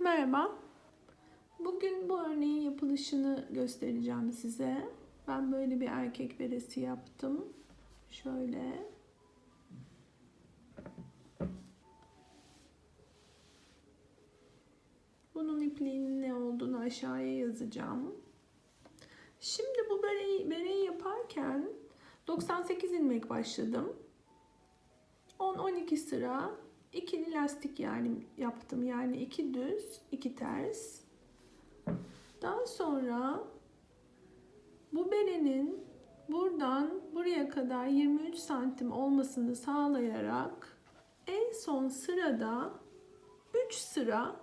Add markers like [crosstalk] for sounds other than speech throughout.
Merhaba. Bugün bu örneğin yapılışını göstereceğim size. Ben böyle bir erkek beresi yaptım. Şöyle. Bunun ipliğinin ne olduğunu aşağıya yazacağım. Şimdi bu bereyi, bereyi yaparken 98 ilmek başladım. 10-12 sıra ikili lastik yani yaptım. Yani iki düz, iki ters. Daha sonra bu berenin buradan buraya kadar 23 santim olmasını sağlayarak en son sırada 3 sıra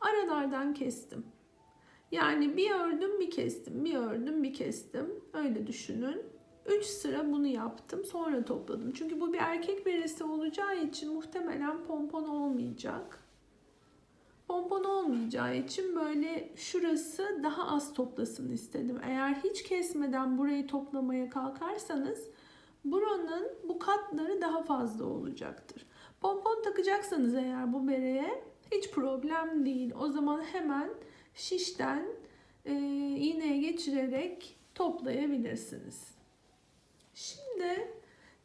aralardan kestim. Yani bir ördüm bir kestim, bir ördüm bir kestim. Öyle düşünün. 3 sıra bunu yaptım. Sonra topladım. Çünkü bu bir erkek beresi olacağı için muhtemelen pompon olmayacak. Pompon olmayacağı için böyle şurası daha az toplasın istedim. Eğer hiç kesmeden burayı toplamaya kalkarsanız buranın bu katları daha fazla olacaktır. Pompon takacaksanız eğer bu bereye hiç problem değil. O zaman hemen şişten e, iğneye geçirerek toplayabilirsiniz. Şimdi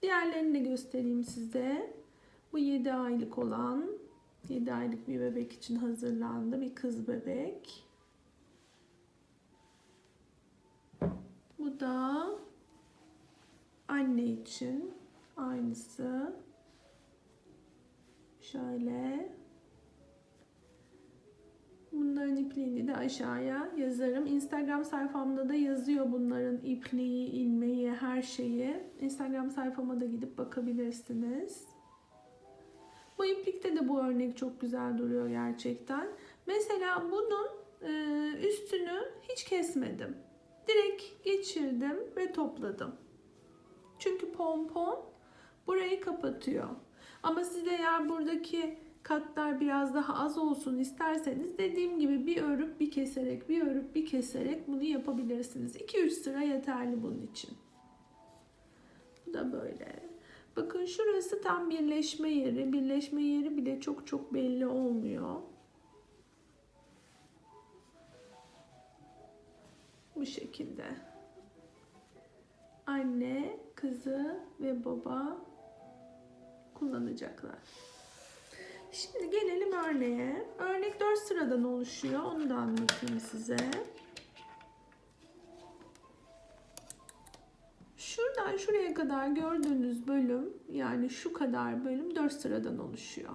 diğerlerini de göstereyim size. Bu 7 aylık olan 7 aylık bir bebek için hazırlandı. Bir kız bebek. Bu da anne için aynısı. Şöyle. Bunların ipliğini de aşağıya yazarım. Instagram sayfamda da yazıyor bunların ipliği, ilmeği, her şeyi. Instagram sayfama da gidip bakabilirsiniz. Bu iplikte de bu örnek çok güzel duruyor gerçekten. Mesela bunun e, üstünü hiç kesmedim. Direkt geçirdim ve topladım. Çünkü pompon burayı kapatıyor. Ama siz eğer buradaki katlar biraz daha az olsun isterseniz dediğim gibi bir örüp bir keserek bir örüp bir keserek bunu yapabilirsiniz. 2-3 sıra yeterli bunun için. Bu da böyle. Bakın şurası tam birleşme yeri. Birleşme yeri bile çok çok belli olmuyor. Bu şekilde. Anne, kızı ve baba kullanacaklar. Şimdi gelelim örneğe. Örnek 4 sıradan oluşuyor. Onu da anlatayım size. Şuradan şuraya kadar gördüğünüz bölüm yani şu kadar bölüm 4 sıradan oluşuyor.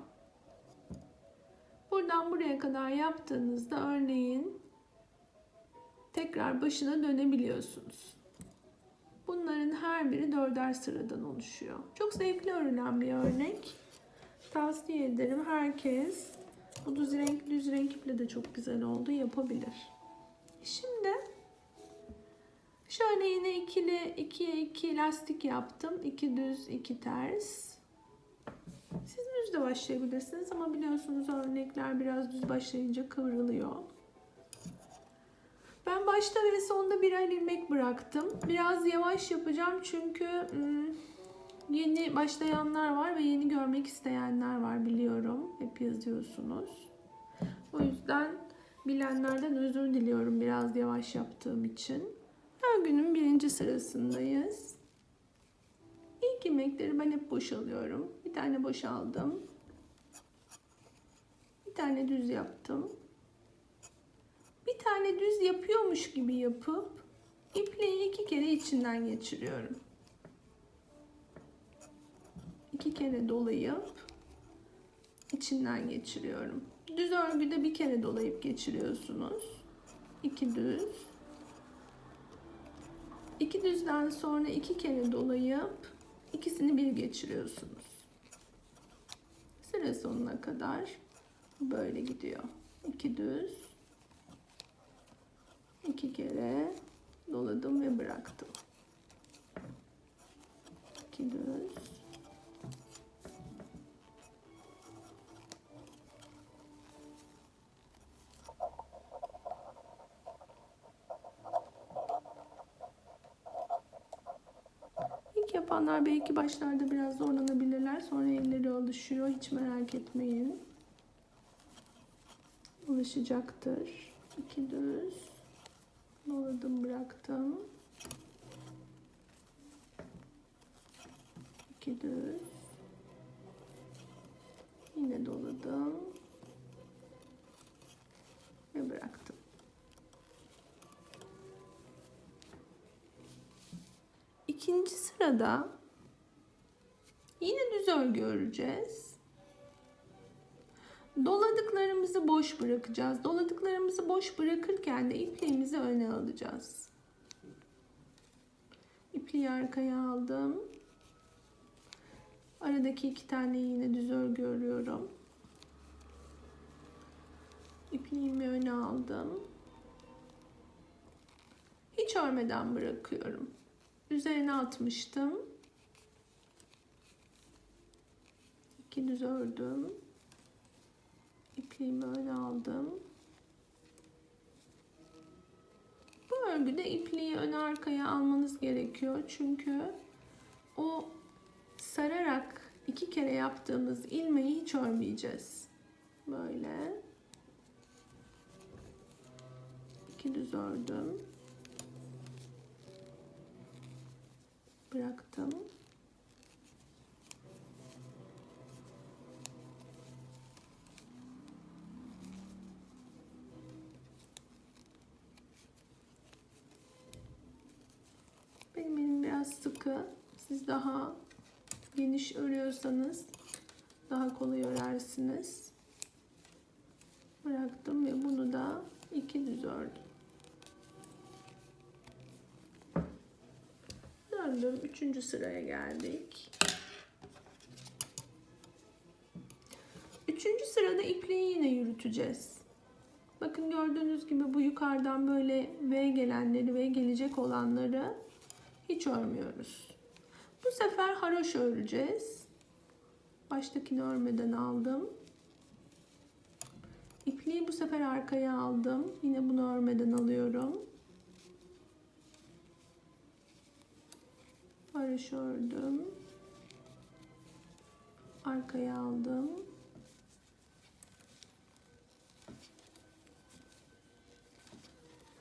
Buradan buraya kadar yaptığınızda örneğin tekrar başına dönebiliyorsunuz. Bunların her biri dörder sıradan oluşuyor. Çok zevkli örülen bir örnek. Tavsiye ederim. Herkes bu düz renk, düz renk iple de çok güzel oldu. Yapabilir. Şimdi şöyle yine ikili, ikiye iki lastik yaptım. İki düz, iki ters. Siz düz de başlayabilirsiniz ama biliyorsunuz örnekler biraz düz başlayınca kıvrılıyor. Ben başta ve sonunda birer ilmek bıraktım. Biraz yavaş yapacağım çünkü ım, yeni başlayanlar var ve yeni görmek isteyenler var biliyorum. Hep yazıyorsunuz. O yüzden bilenlerden özür diliyorum biraz yavaş yaptığım için. Örgünün birinci sırasındayız. İlk ilmekleri ben hep boşalıyorum. Bir tane boşaldım. Bir tane düz yaptım. Bir tane düz yapıyormuş gibi yapıp ipliği iki kere içinden geçiriyorum iki kere dolayıp içinden geçiriyorum. Düz örgüde bir kere dolayıp geçiriyorsunuz. İki düz. İki düzden sonra iki kere dolayıp ikisini bir geçiriyorsunuz. Sıra sonuna kadar böyle gidiyor. İki düz. iki kere doladım ve bıraktım. İki düz. Yapanlar belki başlarda biraz zorlanabilirler. Sonra elleri alışıyor. Hiç merak etmeyin. çalışacaktır. İki düz. Doladım bıraktım. İki düz. Yine doladım. Ve bıraktım. İkinci sırada yine düz örgü öreceğiz. Doladıklarımızı boş bırakacağız. Doladıklarımızı boş bırakırken de ipliğimizi öne alacağız. İpliği arkaya aldım. Aradaki iki tane yine düz örgü örüyorum. İpliğimi öne aldım. Hiç örmeden bırakıyorum. Üzerine atmıştım. İki düz ördüm. İpliğimi öne aldım. Bu örgüde ipliği öne arkaya almanız gerekiyor. Çünkü o sararak iki kere yaptığımız ilmeği hiç örmeyeceğiz. Böyle. İki düz ördüm. Bıraktım. Benim elim biraz sıkı. Siz daha geniş örüyorsanız daha kolay örersiniz. Bıraktım ve bunu da iki düz ördüm. Döndüm. Üçüncü sıraya geldik. Üçüncü sırada ipliği yine yürüteceğiz. Bakın gördüğünüz gibi bu yukarıdan böyle V gelenleri ve gelecek olanları hiç örmüyoruz. Bu sefer haroş öreceğiz. Baştakini örmeden aldım. İpliği bu sefer arkaya aldım. Yine bunu örmeden alıyorum. Haroş ördüm. Arkaya aldım.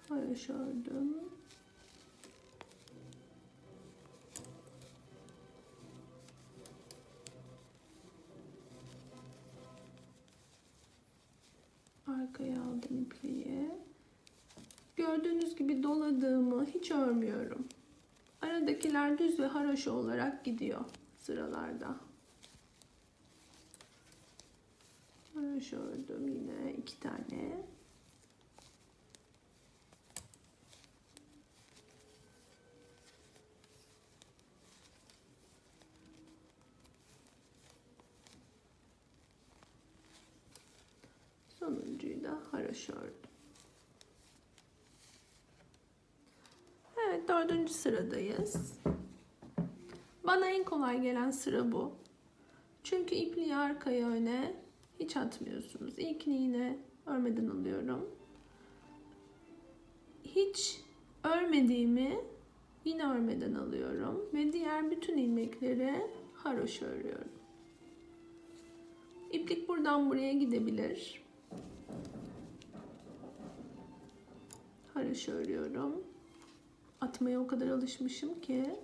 Haroş ördüm. arkaya aldım ipliği. Gördüğünüz gibi doladığımı hiç örmüyorum. Aradakiler düz ve haroşa olarak gidiyor sıralarda. Haroşa ördüm yine iki tane. Sonuncuyu da haroşa ördüm. Evet dördüncü sıradayız. Bana en kolay gelen sıra bu. Çünkü ipliği arkaya öne hiç atmıyorsunuz. İlkini yine örmeden alıyorum. Hiç örmediğimi yine örmeden alıyorum. Ve diğer bütün ilmekleri haroşa örüyorum. İplik buradan buraya gidebilir. Haroşa örüyorum. Atmaya o kadar alışmışım ki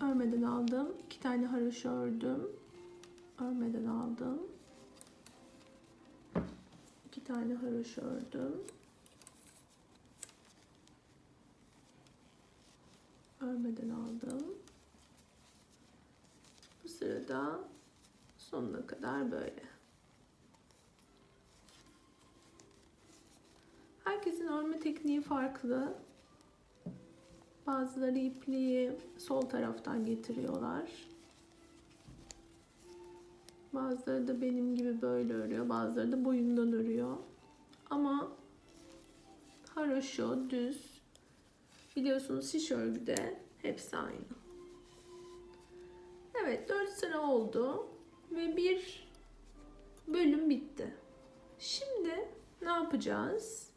örmeden aldım. iki tane haroşa ördüm. Örmeden aldım. iki tane haroşa ördüm. Örmeden aldım. Bu sırada sonuna kadar böyle. Herkesin örme tekniği farklı. Bazıları ipliği sol taraftan getiriyorlar. Bazıları da benim gibi böyle örüyor. Bazıları da boyundan örüyor. Ama haroşo, düz. Biliyorsunuz şiş örgüde hepsi aynı. Evet 4 sıra oldu. Ve bir bölüm bitti. Şimdi ne yapacağız?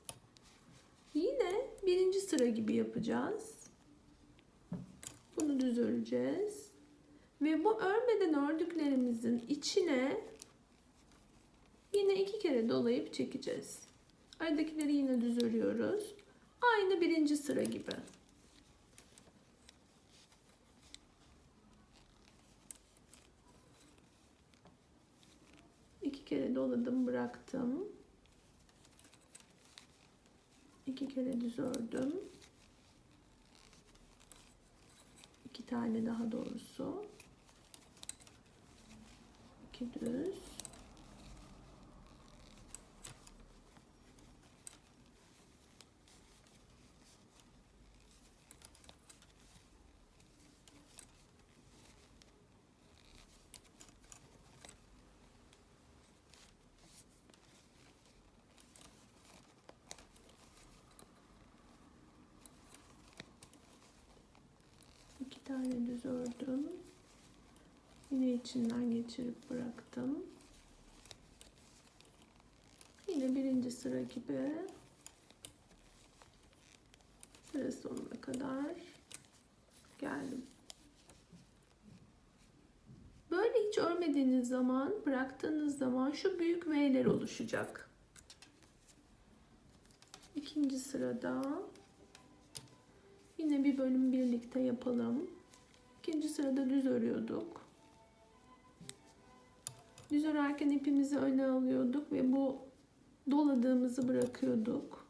Yine birinci sıra gibi yapacağız. Bunu düz öreceğiz. Ve bu örmeden ördüklerimizin içine Yine iki kere dolayıp çekeceğiz. Aradakileri yine düz örüyoruz. Aynı birinci sıra gibi. İki kere doladım bıraktım. İki kere düz ördüm. İki tane daha doğrusu. İki düz. İki tane düz ördüm. Yine içinden geçirip bıraktım. Yine birinci sıra gibi sıra sonuna kadar geldim. Böyle hiç örmediğiniz zaman, bıraktığınız zaman şu büyük V'ler oluşacak. İkinci sırada Yine bir bölüm birlikte yapalım. İkinci sırada düz örüyorduk. Düz örerken ipimizi öne alıyorduk ve bu doladığımızı bırakıyorduk.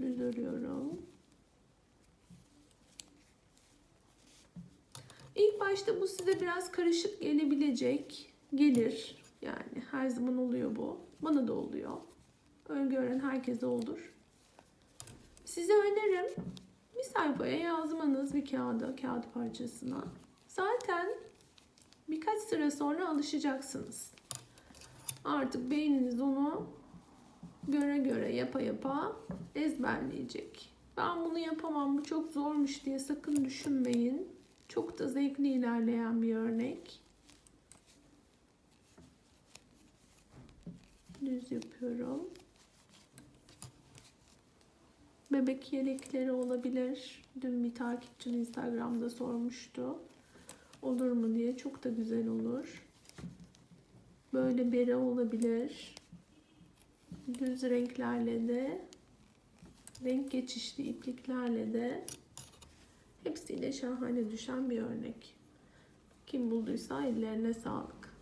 Düz örüyorum. İlk başta bu size biraz karışık gelebilecek. Gelir. Yani her zaman oluyor bu. Bana da oluyor. Örgü öğren herkese olur. Size öneririm bir sayfaya yazmanız bir kağıda, kağıt parçasına. Zaten birkaç sıra sonra alışacaksınız. Artık beyniniz onu göre göre yapa yapa ezberleyecek. Ben bunu yapamam, bu çok zormuş diye sakın düşünmeyin. Çok da zevkli ilerleyen bir örnek. Düz yapıyorum. Bebek yelekleri olabilir. Dün bir takipçim Instagram'da sormuştu. Olur mu diye. Çok da güzel olur. Böyle bere olabilir. Düz renklerle de renk geçişli ipliklerle de hepsiyle şahane düşen bir örnek. Kim bulduysa ellerine sağlık.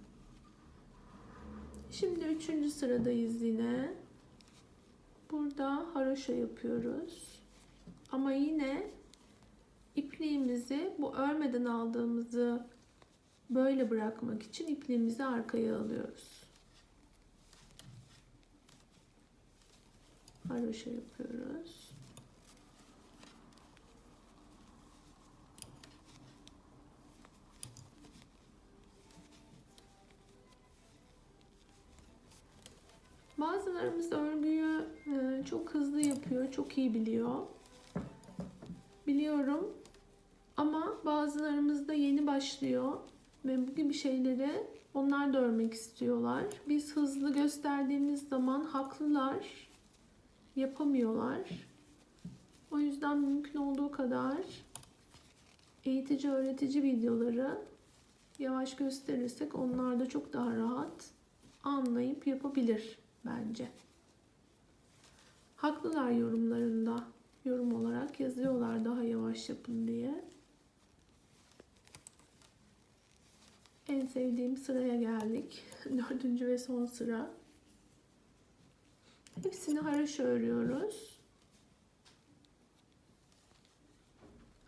Şimdi üçüncü sıradayız yine. Burada haroşa yapıyoruz. Ama yine ipliğimizi bu örmeden aldığımızı böyle bırakmak için ipliğimizi arkaya alıyoruz. Haroşa yapıyoruz. Bazılarımız örgüyü e, çok hızlı yapıyor, çok iyi biliyor. Biliyorum ama bazılarımız da yeni başlıyor ve bu gibi şeyleri onlar da örmek istiyorlar. Biz hızlı gösterdiğimiz zaman haklılar, yapamıyorlar. O yüzden mümkün olduğu kadar eğitici öğretici videoları yavaş gösterirsek onlar da çok daha rahat anlayıp yapabilir bence. Haklılar yorumlarında. Yorum olarak yazıyorlar daha yavaş yapın diye. En sevdiğim sıraya geldik. [laughs] Dördüncü ve son sıra. Hepsini haraşo örüyoruz.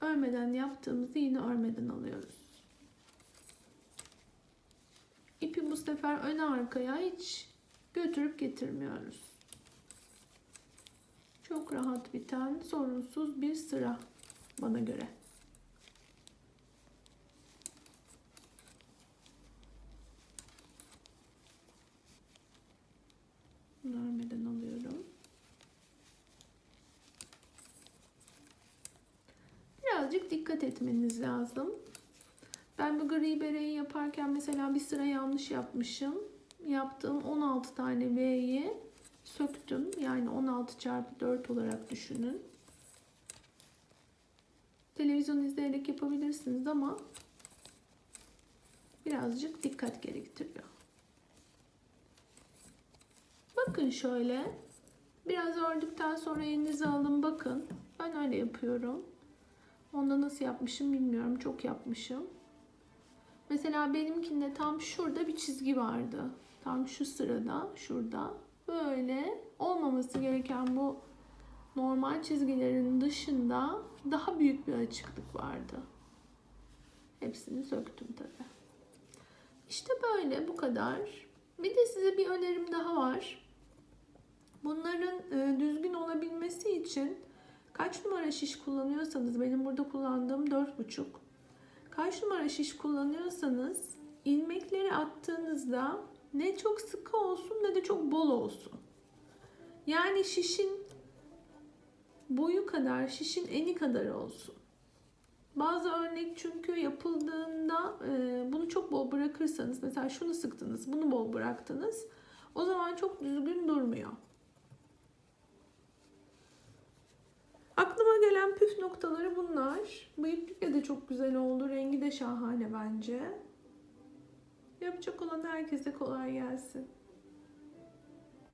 Örmeden yaptığımızı yine örmeden alıyoruz. İpi bu sefer öne arkaya hiç götürüp getirmiyoruz. Çok rahat biten, sorunsuz bir sıra bana göre. Örmeden alıyorum. Birazcık dikkat etmeniz lazım. Ben bu gri bereyi yaparken mesela bir sıra yanlış yapmışım. Yaptığım 16 tane V'yi söktüm. Yani 16 çarpı 4 olarak düşünün. Televizyon izleyerek yapabilirsiniz ama birazcık dikkat gerektiriyor. Bakın şöyle. Biraz ördükten sonra elinize alın bakın. Ben öyle yapıyorum. Onda nasıl yapmışım bilmiyorum. Çok yapmışım. Mesela benimkinde tam şurada bir çizgi vardı. Tam şu sırada, şurada. Böyle olmaması gereken bu normal çizgilerin dışında daha büyük bir açıklık vardı. Hepsini söktüm tabii. İşte böyle bu kadar. Bir de size bir önerim daha var. Bunların e, düzgün olabilmesi için kaç numara şiş kullanıyorsanız benim burada kullandığım 4,5 kaç numara şiş kullanıyorsanız ilmekleri attığınızda ne çok sıkı olsun ne de çok bol olsun. Yani şişin boyu kadar, şişin eni kadar olsun. Bazı örnek çünkü yapıldığında e, bunu çok bol bırakırsanız mesela şunu sıktınız, bunu bol bıraktınız. O zaman çok düzgün durmuyor. Aklıma gelen püf noktaları bunlar. Bu iplikle de çok güzel oldu. Rengi de şahane bence. Yapacak olan herkese kolay gelsin.